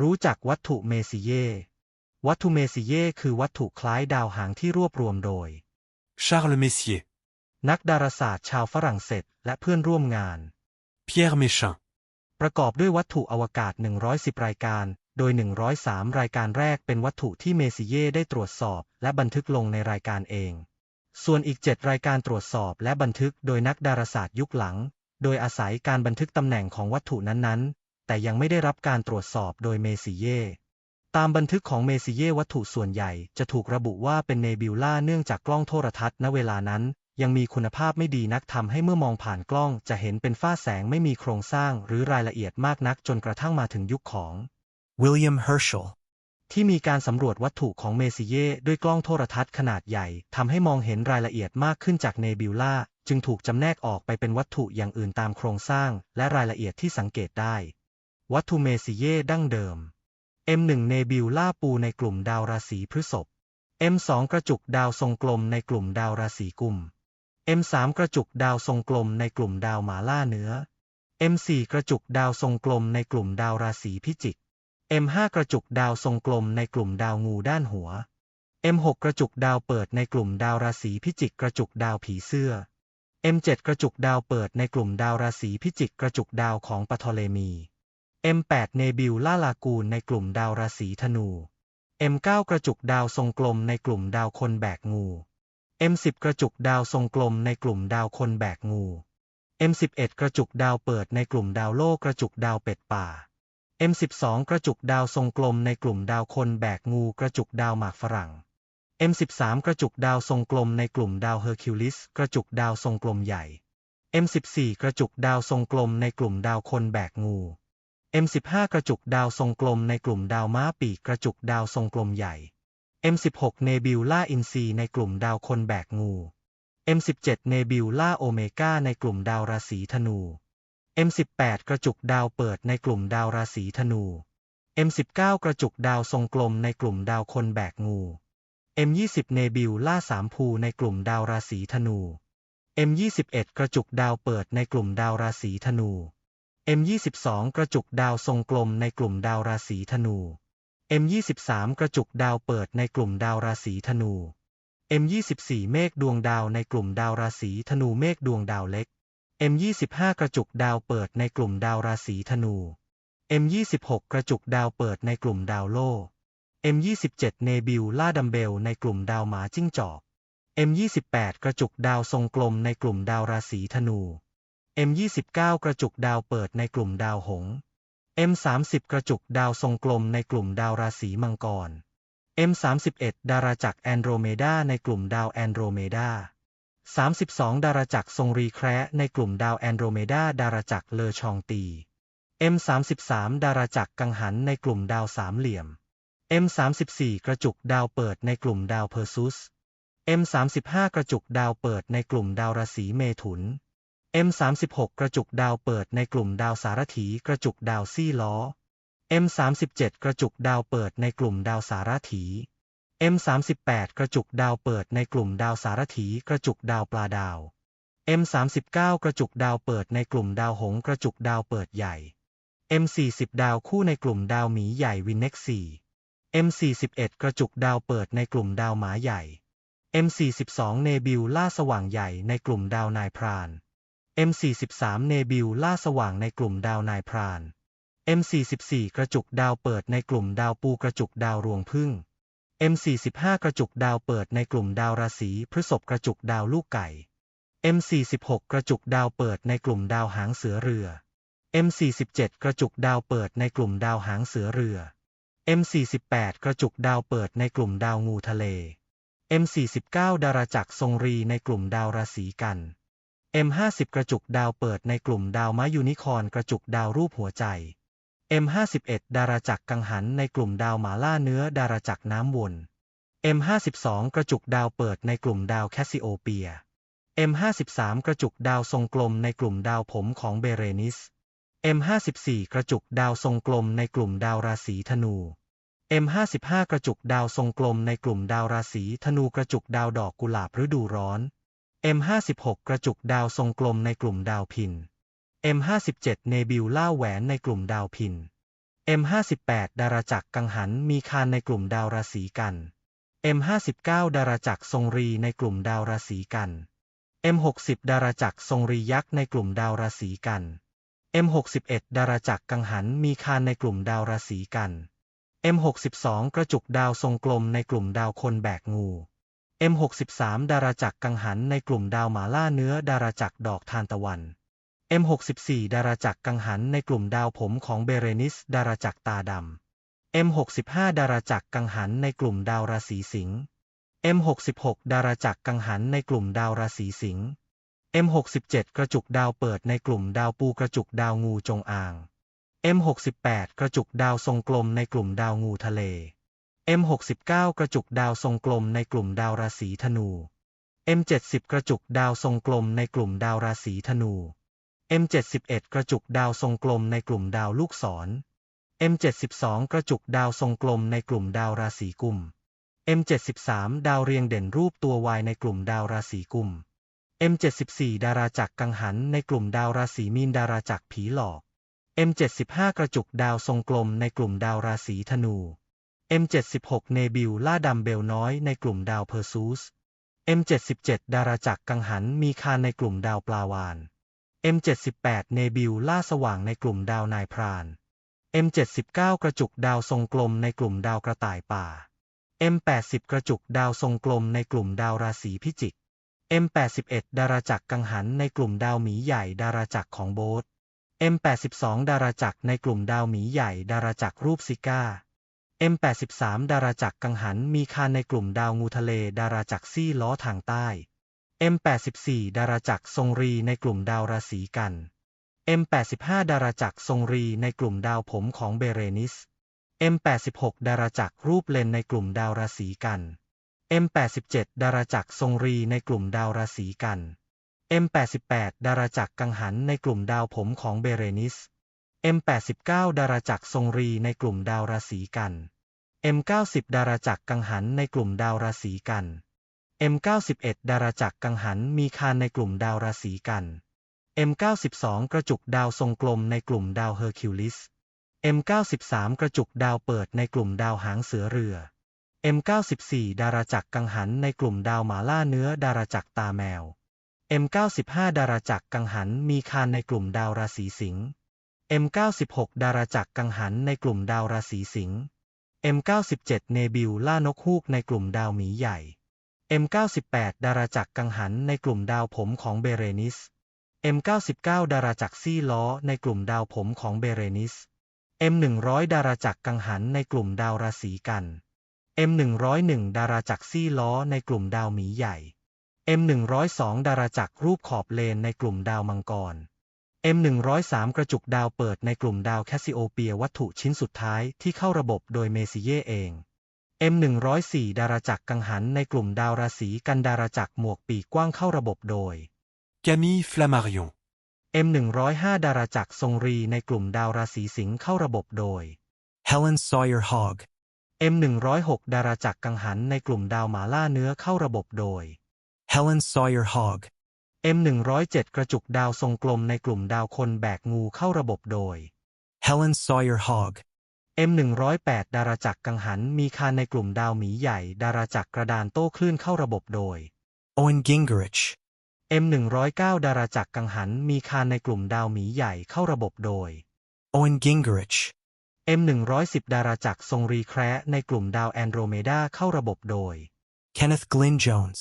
รู้จักวัตถุเมซิเย วัตถุเมซิเยคือวัตถุคล้ายดาวหางที่รวบรวมโดย Charles Messier, นักดาราศาสตร์ชาวฝรั่งเศสและเพื่อนร่วมงาน Pierre Méchin, ประกอบด้วยวัตถุอวกาศ 110 รายการ โดย 103 รายการแรกเป็นวัตถุที่เมซิเย่ได้ตรวจสอบ และบันทึกลงในรายการเอง ส่วนอีก 7 รายการตรวจสอบและบันทึกโดยนักดาราศาสตร์ยุคหลัง โดยอาศัยการบันทึกตำแหน่งของวัตถุนั้นๆ แต่ยังไม่ได้รับการตรวจสอบโดยเมซิเย่ตามบันทึกของเมซิเย่วัตถุส่วนใหญ่จะถูกระบุว่าเป็นเนบิวล่าเนื่องจากกล้องโทรทัศน์ณเวลานั้น ยังมีคุณภาพไม่ดีนักทำให้เมื่อมองผ่านกล้องจะเห็นเป็นฝ้าแสงไม่มีโครงสร้างหรือรายละเอียดมากนักจนกระทั่งมาถึงยุคของ William Herschel, ที่มีการสำรวจวัตถุของเมซิเย่ด้วยกล้องโทรทัศน์ขนาดใหญ่ทำให้มองเห็นรายละเอียดมากขึ้นจากเนบิวล่าจึงถูกจำแนกออกไปเป็นวัตถุอย่างอื่นตามโครงสร้าง และรายละเอียดที่สังเกตได้ วัตถุเมซิเย่ดั้งเดิม M1 เนบิวล่าปูในกลุ่มดาวราศีพฤษภ M2 กระจุกดาวทรงกลมในกลุ่มดาวราศีกุม M3 กระจุกดาวทรงกลมในกลุ่มดาวหมาล่าเนื้อ M4 กระจุกดาวทรงกลมในกลุ่มดาวราศีพิจิก M5 กระจุกดาวทรงกลมในกลุ่มดาวงูด้านหัว M6 กระจุกดาวเปิดในกลุ่มดาวราศีพิจิกกระจุกดาวผีเสื้อ M7 กระจุกดาวเปิดในกลุ่มดาวราศีพิจิกกระจุกดาวของปทเลมี M8 เนบิวล่าลากูนในกลุ่มดาวราศีธนู M9 กระจุกดาวทรงกลมในกลุ่มดาวคนแบกงู M10 กระจุกดาวทรงกลมในกลุ่มดาวคนแบกงู M11 กระจุกดาวเปิดในกลุ่มดาวโลกกระจุกดาวเป็ดป่า M12 กระจุกดาวทรงกลมในกลุ่มดาวคนแบกงูกระจุกดาวหมากฝรั่ง M13 กระจุกดาวทรงกลมในกลุ่มดาวเฮอร์คิวลิสกระจุกดาวทรงกลมใหญ่ M14 กระจุกดาวทรงกลมในกลุ่มดาวคนแบกงู M15 กระจุกดาวทรงกลมในกลุ่มดาวม้าปีกกระจุกดาวทรงกลมใหญ่ M16 เนบิวล่าอินซีในกลุ่มดาวคนแบกงู M17 เนบิวล่าโอเมก้าในกลุ่มดาวราศีธนู M18 กระจุกดาวเปิดในกลุ่มดาวราศีธนู M19 กระจุกดาวทรงกลมในกลุ่มดาวคนแบกงู M20 เนบิวล่าสามภูในกลุ่มดาวราศีธนู M21 กระจุกดาวเปิดในกลุ่มดาวราศีธนู M22 กระจุกดาวทรงกลมในกลุ่มดาวราศีธนู M23 กระจุกดาวเปิดในกลุ่มดาวราศีธนู M24 เมฆดวงดาวในกลุ่มดาวราศีธนูเมฆดวงดาวเล็ก M25 กระจุกดาวเปิดในกลุ่มดาวราศีธนู M26 กระจุกดาวเปิดในกลุ่มดาวโล M27 เนบิวล่าดัมเบลในกลุ่มดาวหมาจิ้งจอก M28 กระจุกดาวทรงกลมในกลุ่มดาวราศีธนู M29 กระจุกดาวเปิดในกลุ่มดาวหงส์ M30 กระจุกดาวทรงกลมในกลุ่มดาวราศีมังกร M31 ดาราจักรแอนโดรเมดาในกลุ่มดาวแอนโดรเมดา32 ดาราจักรทรงรีแคระในกลุ่มดาวแอนโดรเมดาดาราจักรเลอชองตี M33 ดาราจักรกังหันในกลุ่มดาวสามเหลี่ยม M34 กระจุกดาวเปิดในกลุ่มดาวเพอร์ซุส M35 กระจุกดาวเปิดในกลุ่มดาวราศีเมถุน M36 กระจุกดาวเปิดในกลุ่มดาวสารถีกระจุกดาวซี่ล้อ M37 กระจุกดาวเปิดในกลุ่มดาวสารถี M38 กระจุกดาวเปิดในกลุ่มดาวสารถีกระจุกดาวปลาดาว M39 กระจุกดาวเปิดในกลุ่มดาวหงกระจุกดาวเปิดใหญ่ M40 ดาวคู่ในกลุ่มดาวหมีใหญ่วินเน็ก4 M41 กระจุกดาวเปิดในกลุ่มดาวหมาใหญ่ M42 เนบิวล่าสว่างใหญ่ในกลุ่มดาวนายพราน M43 เนบิวล่าสว่างในกลุ่มดาวนายพราน M44 กระจุกดาวเปิดในกลุ่มดาวปูกระจุกดาวรวงพึ่ง M45 กระจุกดาวเปิดในกลุ่มดาวราศีพฤษภกระจุกดาวลูกไก่ M46 กระจุกดาวเปิดในกลุ่มดาวหางเสือเรือ M47 กระจุกดาวเปิดในกลุ่มดาวหางเสือเรือ M48 กระจุกดาวเปิดในกลุ่มดาวงูทะเล M49 ดาราจักรทรงรีในกลุ่มดาวราศีกัน M50 กระจุกดาวเปิดในกลุ่มดาวม้ายูนิคอร์นกระจุกดาวรูปหัวใจ M51 ดาราจักรกังหันในกลุ่มดาวหมาล่าเนื้อดาราจักรน้ำวน M52 กระจุกดาวเปิดในกลุ่มดาวแคสซิโอเปีย M53 กระจุกดาวทรงกลมในกลุ่มดาวผมของเบเรนิส M54 กระจุกดาวทรงกลมในกลุ่มดาวราศีธนู M55 กระจุกดาวทรงกลมในกลุ่มดาวราศีธนูกระจุกดาวดอกกุหลาบฤดูร้อน M56 กระจุกดาวทรงกลมในกลุ่มดาวพิน M57 เนบิวล่าแหวนในกลุ่มดาวพิน M58 ดาราจักรกังหันมีคานในกลุ่มดาวราศีกัน M59 ดาราจักรทรงรีในกลุ่มดาวราศีกัน M60 ดาราจักรทรงรียักษ์ในกลุ่มดาวราศีกัน M61 ดาราจักรกังหันมีคานในกลุ่มดาวราศีกัน M62 กระจุกดาวทรงกลมในกลุ่มดาวคนแบกงู M63 ดาราจักรกังหันในกลุ่มดาวหมาล่าเนื้อดาราจักรดอกทานตะวัน M64 ดาราจักรกังหันในกลุ่มดาวผมของเบเรนิส ดาราจักรตาดำ M65 ดาราจักรกังหันในกลุ่มดาวราศีสิงห์ M66 ดาราจักรกังหันในกลุ่มดาวราศีสิงห์ M67 กระจุกดาวเปิดในกลุ่มดาวปูกระจุกดาวงูจงอาง M68 กระจุกดาวทรงกลมในกลุ่มดาวงูทะเล M69 กระจุกดาวทรงกลมในกลุ่มดาวราศีธนู M70 กระจุกดาวทรงกลมในกลุ่มดาวราศีธนู M71 กระจุกดาวทรงกลมในกลุ่มดาวลูกศร M72 กระจุกดาวทรงกลมในกลุ่มดาวราศีกุม M73 ดาวเรียงเด่นรูปตัววายในกลุ่มดาวราศีกุม M74 ดาราจักรกังหันในกลุ่มดาวราศีมีนดาราจักรผีหลอก M75 กระจุกดาวทรงกลมในกลุ่มดาวราศีธนู M76 เนบิวล่าดัมเบลน้อยในกลุ่มดาวเพอร์ซูส M77 ดาราจักรกังหันมีคานในกลุ่มดาวปลาวาน M78 เนบิวล่าสว่างในกลุ่มดาวนายพราน M79 กระจุกดาวทรงกลมในกลุ่มดาวกระต่ายป่า M80 กระจุกดาวทรงกลมในกลุ่มดาวราศีพิจิก M81 ดาราจักรกังหันในกลุ่มดาวหมีใหญ่ดาราจักรของโบส M82 ดาราจักรในกลุ่มดาวหมีใหญ่ดาราจักรรูปซิก้า M83 ดาราจักรกังหันมีคานในกลุ่มดาวงูทะเลดาราจักรซี่ล้อทางใต้ M84 ดาราจักรทรงรีในกลุ่มดาวราศีกัน M85 ดาราจักรทรงรีในกลุ่มดาวผมของเบเรนิส M86 ดาราจักรรูปเลนในกลุ่มดาวราศีกัน M87 ดาราจักรทรงรีในกลุ่มดาวราศีกัน M88 ดาราจักรกังหันในกลุ่มดาวผมของเบเรนิส M89 ดาราจักรทรงรีในกลุ่มดาวราศีกัน M90 ดาราจักรกังหันในกลุ่มดาวราศีกัน M91 ดาราจักรกังหันมีคานในกลุ่มดาวราศีกัน M92 กระจุกดาวทรงกลมในกลุ่มดาวเฮอร์คิวลิส M93 กระจุกดาวเปิดในกลุ่มดาวหางเสือเรือ M94 ดาราจักรกังหันในกลุ่มดาวหมาล่าเนื้อดาราจักรตาแมว M95 ดาราจักรกังหันมีคานในกลุ่มดาวราศีสิงห์ M96 ดาราจักรกังหันในกลุ่มดาวราศีสิงห์ M97 เนบิวล่านกฮูกในกลุ่มดาวหมีใหญ่ M98 ดาราจักรกังหันในกลุ่มดาวผมของเบเรนิส M99 ดาราจักรซี่ล้อในกลุ่มดาวผมของเบเรนิส M100 ดาราจักรกังหันในกลุ่มดาวราศีกัน M101 ดาราจักรซี่ล้อในกลุ่มดาวหมีใหญ่ M102 ดาราจักรรูปขอบเลนในกลุ่มดาวมังกร M103 กระจุกดาวเปิดในกลุ่มดาวแคสซิโอเปียวัตถุชิ้นสุดท้ายที่เข้าระบบโดยเมซิเย่เอง M104 ดาราจักรกังหันในกลุ่มดาวราศีกันดาราจักรหมวกปีกกว้างเข้าระบบโดย Camille Flammarion, M105 ดาราจักรทรงรีในกลุ่มดาวราศีสิงห์เข้าระบบโดย Helen Sawyer Hogg, M106 ดาราจักรกังหันในกลุ่มดาวหมาล่าเนื้อเข้าระบบโดย Helen Sawyer Hogg, M107 กระจุกดาวทรงกลมในกลุ่มดาวคนแบกงูเข้าระบบโดย Helen Sawyer Hogg, M108 ดาราจักรกังหันมีคานในกลุ่มดาวหมีใหญ่ ดาราจักรกระดานโต้คลื่นเข้าระบบโดย Owen Gingerich, M109 ดาราจักรกังหันมีคานในกลุ่มดาวหมีใหญ่เข้าระบบโดย Owen Gingerich, M110 ดาราจักรทรงรีแคระในกลุ่มดาวแอนโดรเมดาเข้าระบบโดย Kenneth Glyn Jones,